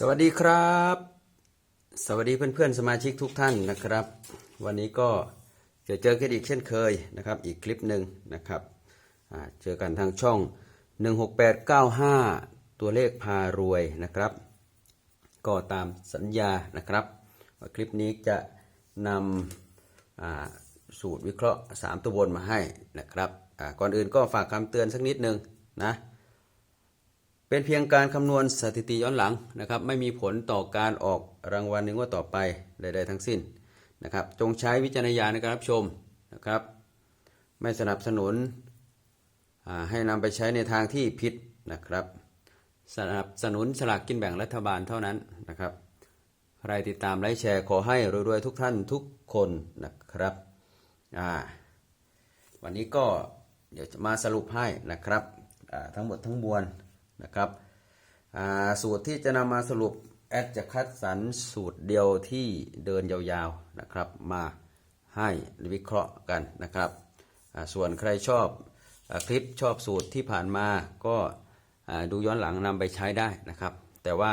สวัสดีครับ สวัสดีเพื่อนๆสมาชิกทุกท่านนะครับ วันนี้ก็จะเจอกันอีกเช่นเคยนะครับ อีกคลิปหนึ่งนะครับเจอกันทางช่อง 16895 ตัวเลขพารวยนะครับ ก็ตามสัญญานะครับว่าคลิปนี้จะนำสูตรวิเคราะห์ 3 ตัวบนมาให้นะครับก่อนอื่นก็ฝากคำเตือนสักนิดนึงนะ เป็นเพียงการคำนวณสถิติย้อนหลังนะครับ ไม่มีผลต่อการออกรางวัลในงวดต่อไปใดๆทั้งสิ้นนะครับ จงใช้วิจารณญาณในการรับชมนะครับ ไม่สนับสนุนให้นำไปใช้ในทางที่ผิดนะครับ สนับสนุนฉลากกินแบ่งรัฐบาลเท่านั้นนะครับ ใครติดตามไลค์แชร์ขอให้รวยๆทุกท่านทุกคนนะครับวันนี้ก็เดี๋ยวจะมาสรุปให้นะครับทั้งหมดทั้งมวล นะครับสูตรที่จะนำมาสรุปแอดจะคัดสรรสูตรเดียวที่เดินยาวๆนะครับมาให้วิเคราะห์กันนะครับส่วนใครชอบอคลิปชอบสูตรที่ผ่านมาก็ดูย้อนหลังนำไปใช้ได้นะครับ แต่ว่า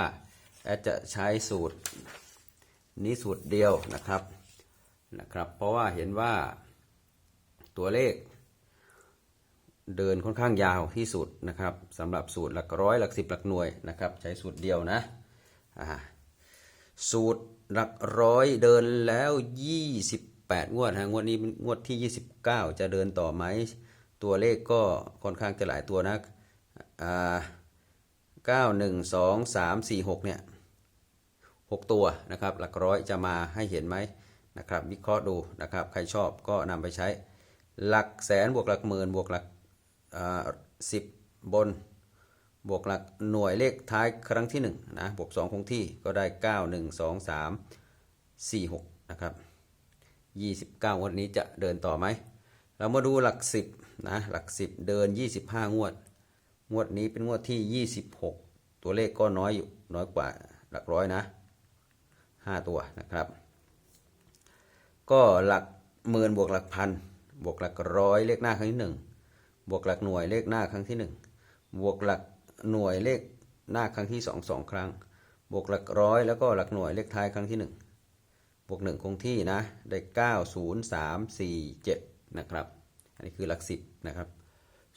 แอดจะใช้สูตรนี้สูตรเดียวนะครับนะครับ เพราะว่าเห็นว่าตัวเลข เดินค่อนข้างยาวที่สุดนะครับสำหรับสูตรหลักร้อยหลักสิบหลักหน่วยนะครับ ใช้สูตรเดียวนะสูตรหลักร้อยเดินแล้ว 28 งวดฮะงวดนี้งวดที่ 29 จะเดินต่อไหม ตัวเลขก็ค่อนข้างจะหลายตัวนะอ่า9 1 2 3 4 6เนี่ย6ตัวนะครับ หลักร้อยจะมาให้เห็นไหมนะครับ วิเคราะห์ดูนะครับ ใครชอบก็นำไปใช้ หลักแสนบวกหลักหมื่นบวกหลัก สิบบน บวกหลักหน่วยเลขท้ายครั้งที่1นะบวก2คงที่ก็ได้ 9 1 2 3 4 6นะครับ29 งวดนี้จะเดินต่อไหม เรามาดูหลัก 10นะหลัก 10 เดิน 25 งวด งวดนี้เป็นงวดที่ 26 ตัวเลขก็น้อยอยู่น้อยกว่าหลักร้อยนะ 5 ตัวนะครับ ก็หลักหมื่นบวกหลักพันบวกหลักร้อยเลขหน้าครั้งที่หนึ่ง บวกหลักหน่วยเลขหน้าครั้งที่หนึ่งบวกหลักหน่วยเลขหน้าครั้งที่สองสองครั้ง บวกหลักร้อยแล้วก็หลักหน่วยเลขท้ายครั้งที่หนึ่งบวกหนึ่งคงที่นะได้เก้าศูนย์สามสี่เจ็ดนะครับ อันนี้คือหลักสิบนะครับ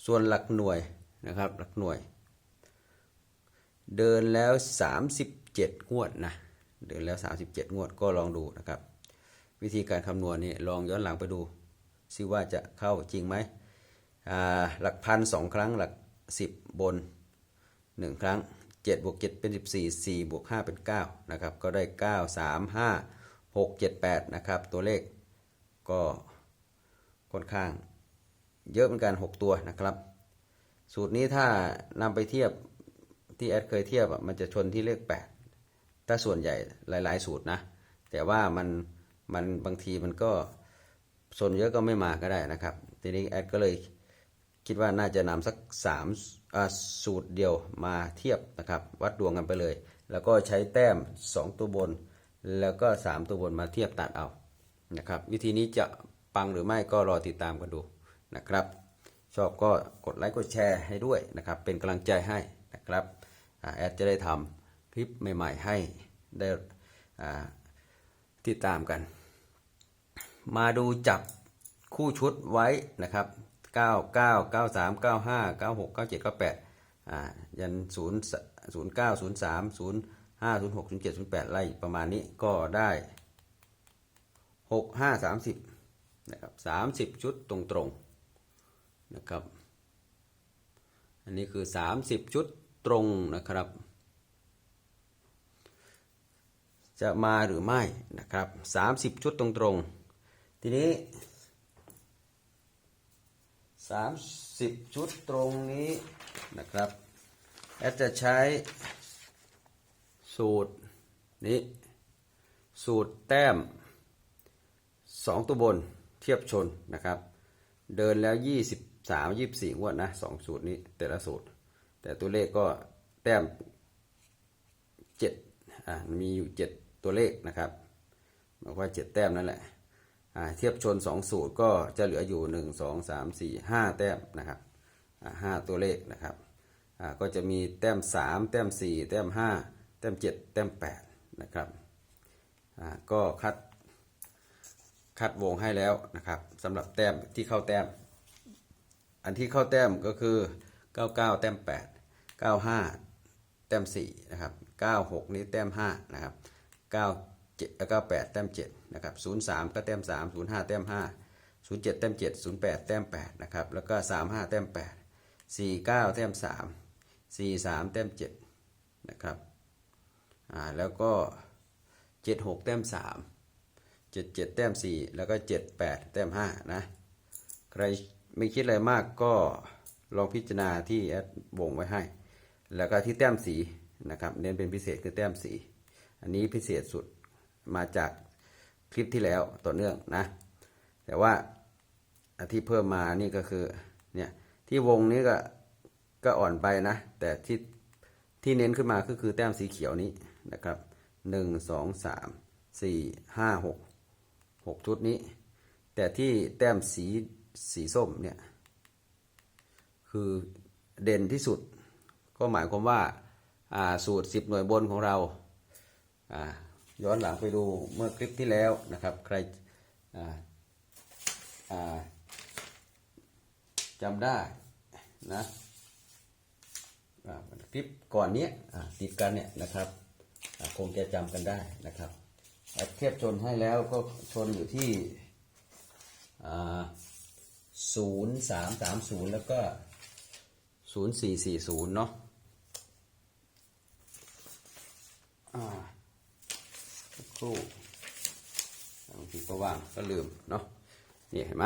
ส่วนหลักหน่วยนะครับหลักหน่วย เดินแล้ว 37 งวดนะเดินแล้ว 37 งวดก็ลองดูนะครับ วิธีการคำนวณนี่ลองย้อนหลังไปดูซิว่าจะเข้าจริงไหม หลักพันสองครั้งหลัก10บน1ครั้ง7บวก7เป็น14 4บวก5เป็น9นะครับก็ได้9 3 5 6 7 8นะครับตัวเลขก็ค่อนข้างเยอะเหมือนกัน6ตัวนะครับ สูตรนี้ถ้านำไปเทียบที่แอดเคยเทียบมันจะชนที่เลข8ถ้าส่วนใหญ่หลาย ๆ สูตรนะแต่ว่ามันมันบางทีมันก็ส่วนเยอะก็ไม่มาก็ได้นะครับ ทีนี้แอดก็เลย คิดว่าน่าจะนำสัก3าสูตรเดียวมาเทียบนะครับ วัดดวงกันไปเลย แล้วก็ใช้แต้ม 2 ตัวบน แล้วก็ 3 ตัวบนมาเทียบตัดเอานะครับวิธีนี้จะปังหรือไม่ก็รอติดตามกันดูนะครับ ชอบก็กดไลค์กดแชร์ให้ด้วยนะครับ เป็นกำลังใจให้นะครับอแอดจะได้ทำคลิปใหม่ๆให้ได้ติดตามกัน มาดูจับคู่ชุดไว้นะครับ 99 93 95 96 97 98อ่ายัน0 09 03 05 06 07 08ไล่ประมาณนี้ก็ได้6 5 30นะครับ30ชุดตรงๆนะครับ อันนี้คือ30ชุดตรงนะครับ จะมาหรือไม่นะครับ30ชุดตรงๆทีนี้ 30 ชุดตรงนี้นะครับแอดจะใช้สูตรนี้สูตรแต้ม 2 ตัวบนเทียบชนนะครับ เดินแล้ว 23 24งวดนะสองสูตรนี้แต่ละสูตร แต่ตัวเลขก็แต้ม7อ่ามีอยู่ 7 ตัวเลขนะครับบอกว่า 7 แต้มนั่นแหละ เทียบชน 2 สูตรก็จะเหลืออยู่ 1 2 3 4 5 แต้มนะครับอ่า5ตัวเลขนะครับก็จะมีแต้ม 3 แต้ม 4 แต้ม 5 แต้มเจ็ดแต้มแปดนะครับก็คัดคัดวงให้แล้วนะครับสำหรับแต้มที่เข้าแต้ม อันที่เข้าแต้มก็คือ 99 แต้ม 8 95 แต้ม 4 นะครับ 96 นี้แต้ม 5 นะครับ 7แล้วก็8แต้ม7นะครับ03 ก็แต้ม 3 05 แต้ม 5 07 แต้ม 7 08 แต้ม8นะครับแล้วก็ 35 แต้ม 8 49 แต้ม 3 43 แต้ม7นะครับอ่าแล้วก็ 76 แต้ม 3 77 แต้ม 4 แล้วก็ 78 แต้ม 5 นะใครไม่คิดอะไรมากก็ลองพิจารณาที่แอดวงไว้ให้ แล้วก็ที่แต้มสีนะครับเน้นเป็นพิเศษคือแต้มสี อันนี้พิเศษสุด มาจากคลิปที่แล้วต่อเนื่องนะ แต่ว่าที่เพิ่มมานี่ก็คือเนี่ยที่วงนี้ก็ก็อ่อนไปนะ แต่ที่ที่เน้นขึ้นมาก็คือแต้มสีเขียวนี้นะครับหนึ่งสองสามสี่ห้าหกหกชุดนี้ แต่ที่แต้มสีสีส้มเนี่ยคือเด่นที่สุด ก็หมายความว่าสูตร 10 หน่วยบนของเราอ่า ย้อนหลังไปดูเมื่อคลิปที่แล้วนะครับ ใครจำได้นะคลิปก่อนเนี้ยติดกันเนี่ยนะครับคงจะจำกันได้นะครับเทียบชนให้แล้วก็ชนอยู่ที่ศูนย์สามสามศูนย์แล้วก็ศูนย์สี่สี่ศูนย์เนาะอ่าสัก ครู่บางทีก็ว่างก็ลืมเนาะนี่เห็นไหม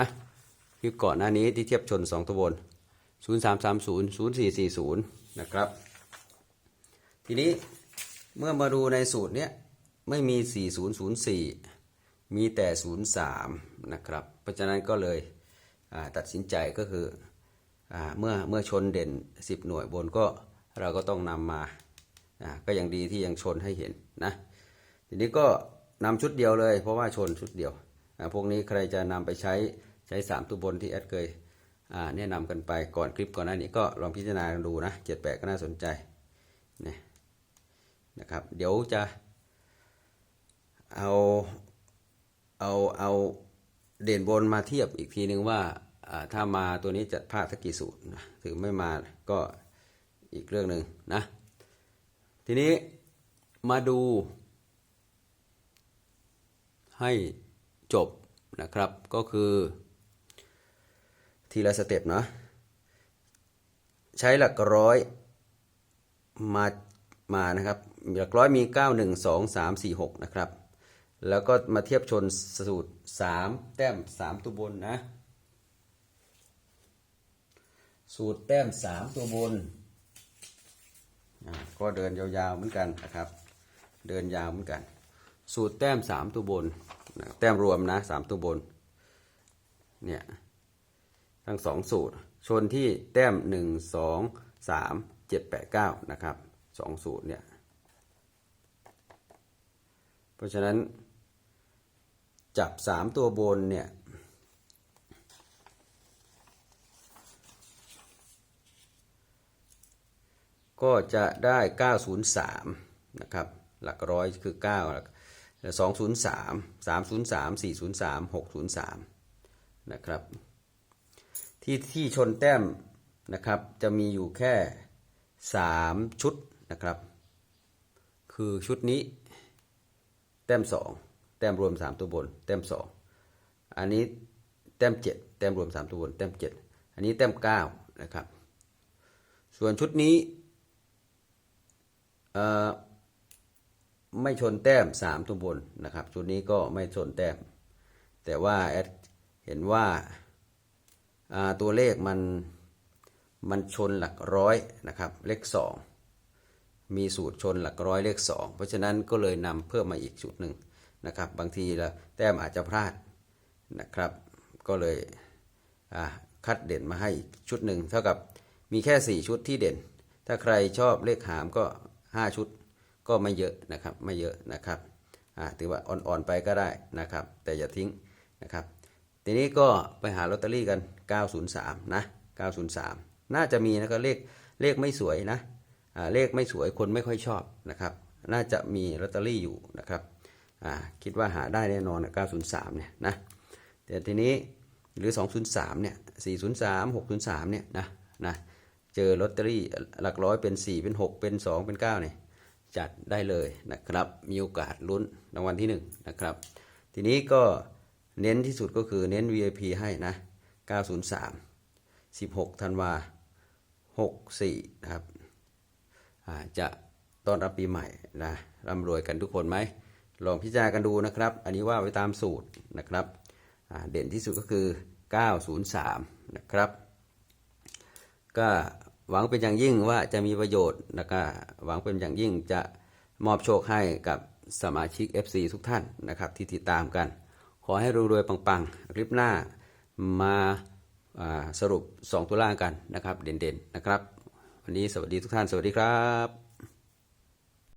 คลิปก่อนหน้านี้ที่เทียบชนสองตัวบนศูนย์สามสามศูนย์ศูนย์สี่สี่ศูนย์นะครับ ทีนี้เมื่อมาดูในสูตรเนี้ยไม่มี 4004 มีแต่ 03 นะครับ เพราะฉะนั้นก็เลยตัดสินใจก็คืออเมื่อเมื่อชนเด่น 10 หน่วยบนก็เราก็ต้องนำมาก็ยังดีที่ยังชนให้เห็นนะ ทีนี้ก็นำชุดเดียวเลย เพราะว่าชนชุดเดียวพวกนี้ใครจะนำไปใช้ใช้ 3 ตัวบนที่แอดเคยแนะนำกันไปก่อนคลิปก่อนหน้านี้ก็ลองพิจารณากันดูนะ78ก็น่าสนใจนี่นะครับ เดี๋ยวจะเอาเอาเอาเด่นบนมาเทียบอีกทีนึงว่าถ้ามาตัวนี้จะพลาดสักกี่สูตรนะถึงไม่มาก็อีกเรื่องหนึ่งนะ ทีนี้มาดู ให้จบนะครับ ก็คือ ทีละสเต็ปเนาะใช้หลักร้อยมามานะครับ หลักร้อยมี 9 1 2 3 4 6 นะครับ แล้วก็มาเทียบชนสูตร 3 แต้ม 3 ตัวบนนะ สูตรแต้ม 3 ตัวบน ก็เดินยาวๆเหมือนกันนะครับ เดินยาวเหมือนกัน สูตรแต้ม3ตัวบนนะแต้มรวมนะ3ตัวบนเนี่ยทั้งสองสูตร ชนที่แต้มหนึ่งสองสามเจ็ดแปดเก้านะครับสองสูตรเนี่ยเพราะฉะนั้น จับสามตัวบนเนี่ยก็จะได้ 903 นะครับ หลักร้อยคือ 9 203 303 403 603นะครับที่ที่ชนแต้มนะครับจะมีอยู่แค่ 3 ชุดนะครับ คือชุดนี้ แต้ม 2 แต้มรวม 3 ตัวบน แต้ม 2 อันนี้แต้ม 7 แต้มรวม 3 ตัวบน แต้ม 7 อันนี้แต้ม 9 นะครับ ส่วนชุดนี้เอ่อ ไม่ชนแต้ม3ตัวบนนะครับชุดนี้ก็ไม่ชนแต้ม แต่ว่าแอดเห็นว่าาตัวเลขมันมันชนหลักร้อยนะครับเลขสองมีสูตรชนหลักร้อยเลขสองเพราะฉะนั้นก็เลยนำเพิ่มมาอีกชุดหนึ่งนะครับ บางทีละแต้มอาจจะพลาดนะครับ ก็เลยคัดเด่นมาให้อีกชุดหนึ่งเท่ากับมีแค่ 4 ชุดที่เด่น ถ้าใครชอบเลขหามก็ 5 ชุด ก็ไม่เยอะนะครับไม่เยอะนะครับถือว่าอ่อนๆไปก็ได้นะครับ แต่อย่าทิ้งนะครับทีนี้ก็ไปหาลอตเตอรี่กัน 903 นะ 903 น่าจะมีนะครับเลขเลขไม่สวยนะเลขไม่สวยคนไม่ค่อยชอบนะครับ น่าจะมีลอตเตอรี่อยู่นะครับคิดว่าหาได้แน่นอนนะ903 เนี่ยนะ แต่ทีนี้หรือ 203 เนี่ย 403 603 เนี่ยนะนะ เจอลอตเตอรี่หลักร้อยเป็น 4 เป็น 6 เป็น 2 เป็น9เนี่ย จัดได้เลยนะครับ มีโอกาสลุ้นรางวัลที่1นนะครับ ทีนี้ก็เน้นที่สุดก็คือเน้น VIP ให้นะ 903 16ธันวา64 นะครับจะต้อนรับปีใหม่นะร่ำรวยกันทุกคนไหม ลองพิจารณากันดูนะครับ อันนี้ว่าไว้ตามสูตรนะครับเด่นที่สุดก็คือ 903 นะครับ ก็ หวังเป็นอย่างยิ่งว่าจะมีประโยชน์แล้วก็หวังเป็นอย่างยิ่งจะมอบโชคให้กับสมาชิก FC ทุกท่านนะครับที่ติดตามกัน ขอให้รวยๆปังๆคลิปหน้ามาาสรุป 2 ตัวล่างกันนะครับ เด่นๆนะครับ วันนี้สวัสดีทุกท่านสวัสดีครับ